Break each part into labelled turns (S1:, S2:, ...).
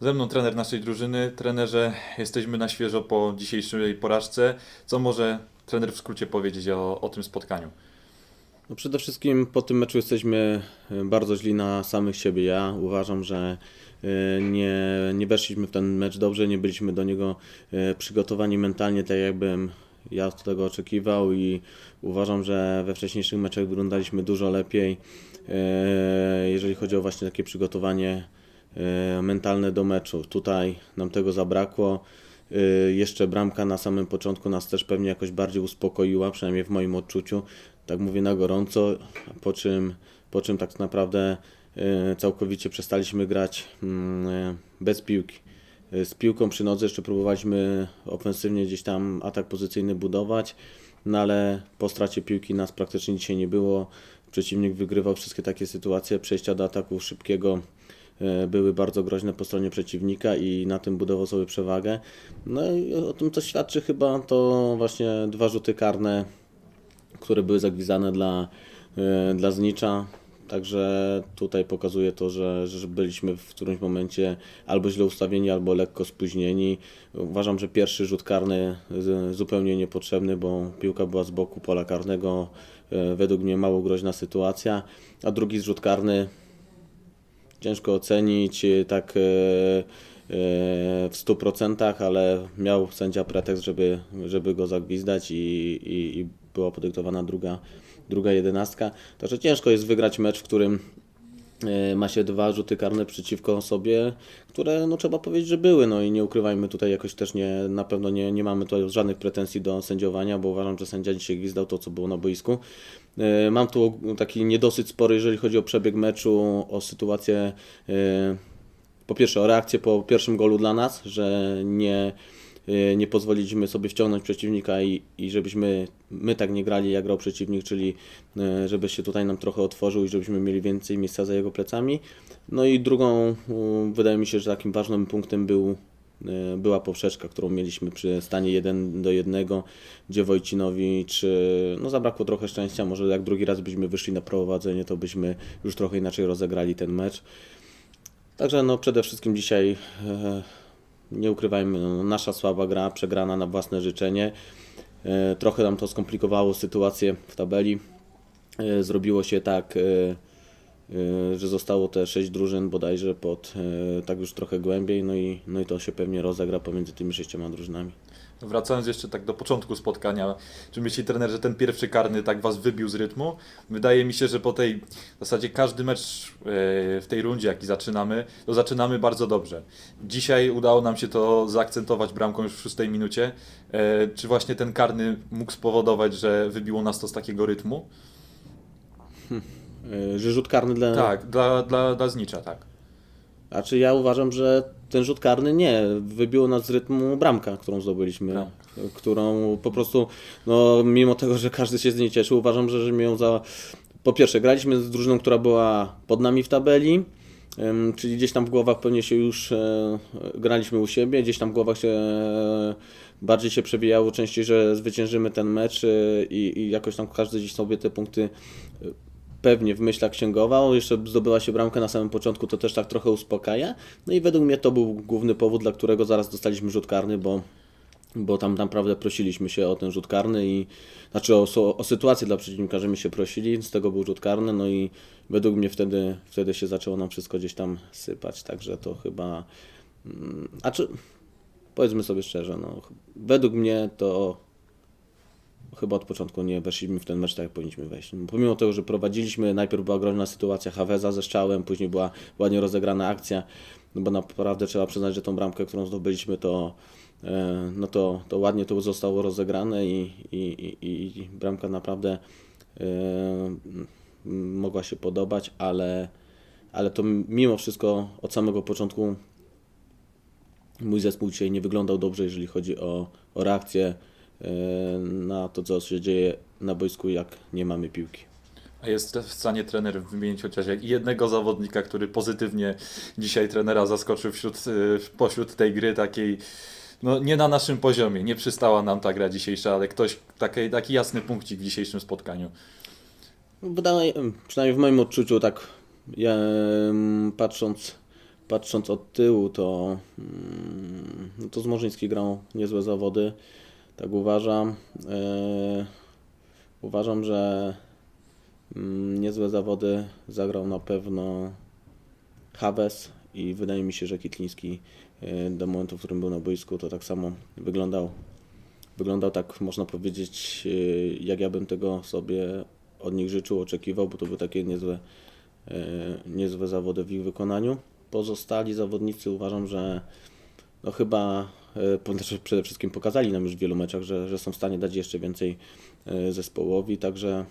S1: Ze mną trener naszej drużyny. Trenerze, jesteśmy na świeżo po dzisiejszej porażce. Co może trener w skrócie powiedzieć o, o tym spotkaniu?
S2: No przede wszystkim po tym meczu jesteśmy e, bardzo źli na samych siebie. Ja uważam, że e, nie, nie weszliśmy w ten mecz dobrze, nie byliśmy do niego e, przygotowani mentalnie tak jakbym ja tego oczekiwał i uważam, że we wcześniejszych meczach wyglądaliśmy dużo lepiej, jeżeli chodzi o właśnie takie przygotowanie mentalne do meczu. Tutaj nam tego zabrakło. Y, Jeszcze bramka na samym początku nas też pewnie jakoś bardziej uspokoiła, przynajmniej w moim odczuciu. Tak mówię na gorąco, po czym, po czym tak naprawdę y, całkowicie przestaliśmy grać mm, bez piłki. Z piłką przy nodze jeszcze próbowaliśmy ofensywnie gdzieś tam atak pozycyjny budować, no ale po stracie piłki nas praktycznie dzisiaj nie było. Przeciwnik wygrywał wszystkie takie sytuacje, przejścia do ataku szybkiego e, były bardzo groźne po stronie przeciwnika i na tym budował sobie przewagę. No i o tym co świadczy chyba to właśnie dwa rzuty karne, które były zagwizane dla, e, dla Znicza. Także tutaj pokazuje to, że, że byliśmy w którymś momencie albo źle ustawieni, albo lekko spóźnieni. Uważam, że pierwszy rzut karny zupełnie niepotrzebny, bo piłka była z boku pola karnego. e, Według mnie mało groźna sytuacja. A drugi rzut karny ciężko ocenić e, tak e, e, w 100%, ale miał sędzia pretekst, żeby, żeby go zagwizdać i, i, i była podyktowana druga, druga jedenastka. Także ciężko jest wygrać mecz, w którym ma się dwa rzuty karne przeciwko sobie, które no trzeba powiedzieć, że były. No i nie ukrywajmy tutaj jakoś też nie, na pewno nie, nie mamy tutaj żadnych pretensji do sędziowania, bo uważam, że sędzia dzisiaj gwizdał to, co było na boisku. E, Mam tu taki niedosyt spory, jeżeli chodzi o przebieg meczu, o sytuację, e, po pierwsze o reakcję po pierwszym golu dla nas, że nie, e, nie pozwoliliśmy sobie wciągnąć przeciwnika i, i żebyśmy my tak nie grali, jak grał przeciwnik, czyli e, żeby się tutaj nam trochę otworzył i żebyśmy mieli więcej miejsca za jego plecami. No i drugą, wydaje mi się, że takim ważnym punktem był e, była poprzeczka, którą mieliśmy przy stanie 1 do 1, gdzie Wojcinowicz, e, no zabrakło trochę szczęścia, może jak drugi raz byśmy wyszli na prowadzenie, to byśmy już trochę inaczej rozegrali ten mecz. Także no przede wszystkim dzisiaj e, nie ukrywajmy, no, nasza słaba gra, przegrana na własne życzenie. E, trochę nam to skomplikowało sytuację w tabeli. E, zrobiło się tak, e, że zostało te sześć drużyn bodajże pod e, tak już trochę głębiej, no i, no i to się pewnie rozegra pomiędzy tymi sześcioma drużynami.
S1: Wracając jeszcze tak do początku spotkania, czy myśli trener, że ten pierwszy karny tak was wybił z rytmu? Wydaje mi się, że po tej w zasadzie każdy mecz e, w tej rundzie, jaki zaczynamy, to zaczynamy bardzo dobrze. Dzisiaj udało nam się to zaakcentować bramką już w szóstej minucie. E, Czy właśnie ten karny mógł spowodować, że wybiło nas to z takiego rytmu?
S2: E, Że rzut karny dla,
S1: Tak, dla, dla, dla Znicza, tak.
S2: Znaczy ja uważam, że ten rzut karny nie, wybiło nas z rytmu bramka, którą zdobyliśmy,
S1: Bramka.
S2: którą po prostu, no mimo tego, że każdy się z niej cieszył, uważam, że, że ją za... Po pierwsze, graliśmy z drużyną, która była pod nami w tabeli, czyli gdzieś tam w głowach pewnie się już e, graliśmy u siebie, gdzieś tam w głowach się e, bardziej się przewijało częściej, że zwyciężymy ten mecz e, i, i jakoś tam każdy gdzieś sobie te punkty pewnie w myślach księgował. Jeszcze zdobyła się bramkę na samym początku, to też tak trochę uspokaja. No i według mnie to był główny powód, dla którego zaraz dostaliśmy rzut karny, bo, bo tam naprawdę prosiliśmy się o ten rzut karny i znaczy o, o sytuację dla przeciwnika, że my się prosili, z tego był rzut karny, no i według mnie wtedy, wtedy się zaczęło nam wszystko gdzieś tam sypać, także to chyba. mm, A czy powiedzmy sobie szczerze, no, według mnie to chyba od początku nie weszliśmy w ten mecz tak, jak powinniśmy wejść. Pomimo tego, że prowadziliśmy, najpierw była groźna sytuacja Haweza ze strzałem, później była ładnie rozegrana akcja, no bo naprawdę trzeba przyznać, że tą bramkę, którą zdobyliśmy, to, e, no to, to ładnie to zostało rozegrane i, i, i, i bramka naprawdę m, mogła się podobać, ale, ale to mimo wszystko od samego początku mój zespół dzisiaj nie wyglądał dobrze, jeżeli chodzi o, o reakcję na to, co się dzieje na boisku, jak nie mamy piłki.
S1: A jest w stanie trener wymienić chociaż jednego zawodnika, który pozytywnie dzisiaj trenera zaskoczył wśród, y, pośród tej gry takiej, no nie na naszym poziomie, nie przystała nam ta gra dzisiejsza, ale ktoś, taki, taki jasny punkcik w dzisiejszym spotkaniu.
S2: Wydaje, przynajmniej w moim odczuciu, tak ja, patrząc patrząc od tyłu, to, mm, no to Zmorzyński grał niezłe zawody, tak uważam. E, uważam, że mm, niezłe zawody zagrał na pewno Hawes i wydaje mi się, że Kitliński e, do momentu, w którym był na boisku, to tak samo wyglądał. Wyglądał tak, można powiedzieć, e, jak ja bym tego sobie od nich życzył, oczekiwał, bo to były takie niezłe, niezłe zawody w ich wykonaniu. Pozostali zawodnicy uważam, że no chyba znaczy przede wszystkim pokazali nam już w wielu meczach, że, że są w stanie dać jeszcze więcej e, zespołowi, także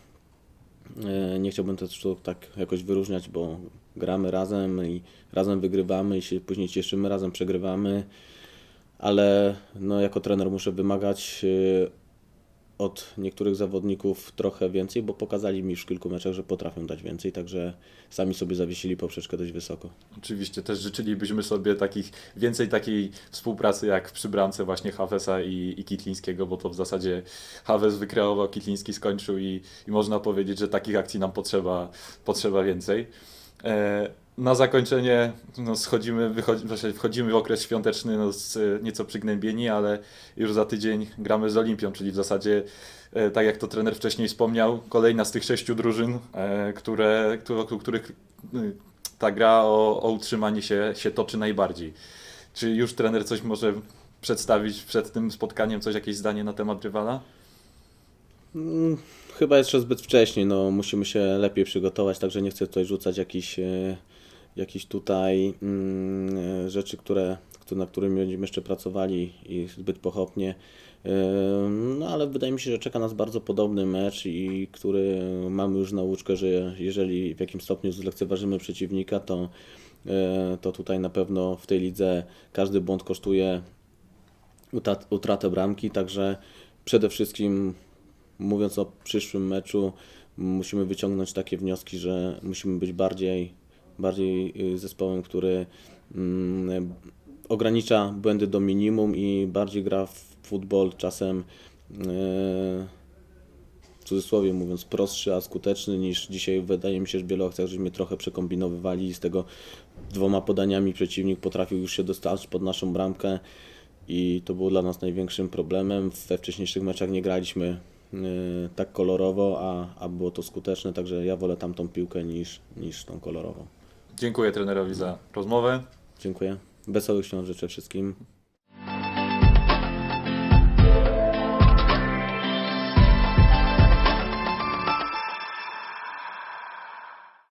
S2: e, nie chciałbym też tu tak jakoś wyróżniać, bo gramy razem i razem wygrywamy i się później cieszymy, razem przegrywamy, ale no jako trener muszę wymagać e, od niektórych zawodników trochę więcej, bo pokazali mi już w kilku meczach, że potrafią dać więcej, także sami sobie zawiesili poprzeczkę dość wysoko.
S1: Oczywiście też życzylibyśmy sobie takich, więcej takiej współpracy jak przy bramce właśnie Hawesa i, i Kitlińskiego, bo to w zasadzie Hawes wykreował, Kitliński skończył i, i można powiedzieć, że takich akcji nam potrzeba, potrzeba więcej. E, na zakończenie no, schodzimy, wychodzi, wchodzimy w okres świąteczny no, z, nieco przygnębieni, ale już za tydzień gramy z Olimpią, czyli w zasadzie, e, tak jak to trener wcześniej wspomniał, kolejna z tych sześciu drużyn, e, które, wokół których y, ta gra o, o utrzymanie się, się toczy najbardziej. Czy już trener coś może przedstawić przed tym spotkaniem, coś, jakieś zdanie na temat rywala?
S2: Mm, Chyba jeszcze zbyt wcześnie, no musimy się lepiej przygotować, także nie chcę tutaj rzucać jakichś, jakichś tutaj mm, e, rzeczy, które, na którymi będziemy jeszcze pracowali i zbyt pochopnie. E, No ale wydaje mi się, że czeka nas bardzo podobny mecz i który mamy już nauczkę, że jeżeli w jakimś stopniu zlekceważymy przeciwnika, to, e, to tutaj na pewno w tej lidze każdy błąd kosztuje utratę bramki, także przede wszystkim mówiąc o przyszłym meczu, musimy wyciągnąć takie wnioski, że musimy być bardziej, bardziej y, zespołem, który mm, ogranicza błędy do minimum i bardziej gra w futbol czasem y, w cudzysłowie mówiąc prostszy, a skuteczny niż dzisiaj wydaje mi się, że akcjach żeśmy trochę przekombinowywali i z tego dwoma podaniami przeciwnik potrafił już się dostać pod naszą bramkę i to było dla nas największym problemem. We wcześniejszych meczach nie graliśmy y, tak kolorowo, a, a było to skuteczne, także ja wolę tamtą piłkę niż, niż tą kolorową.
S1: Dziękuję trenerowi za rozmowę.
S2: Dziękuję. Wesołych świąt życzę wszystkim.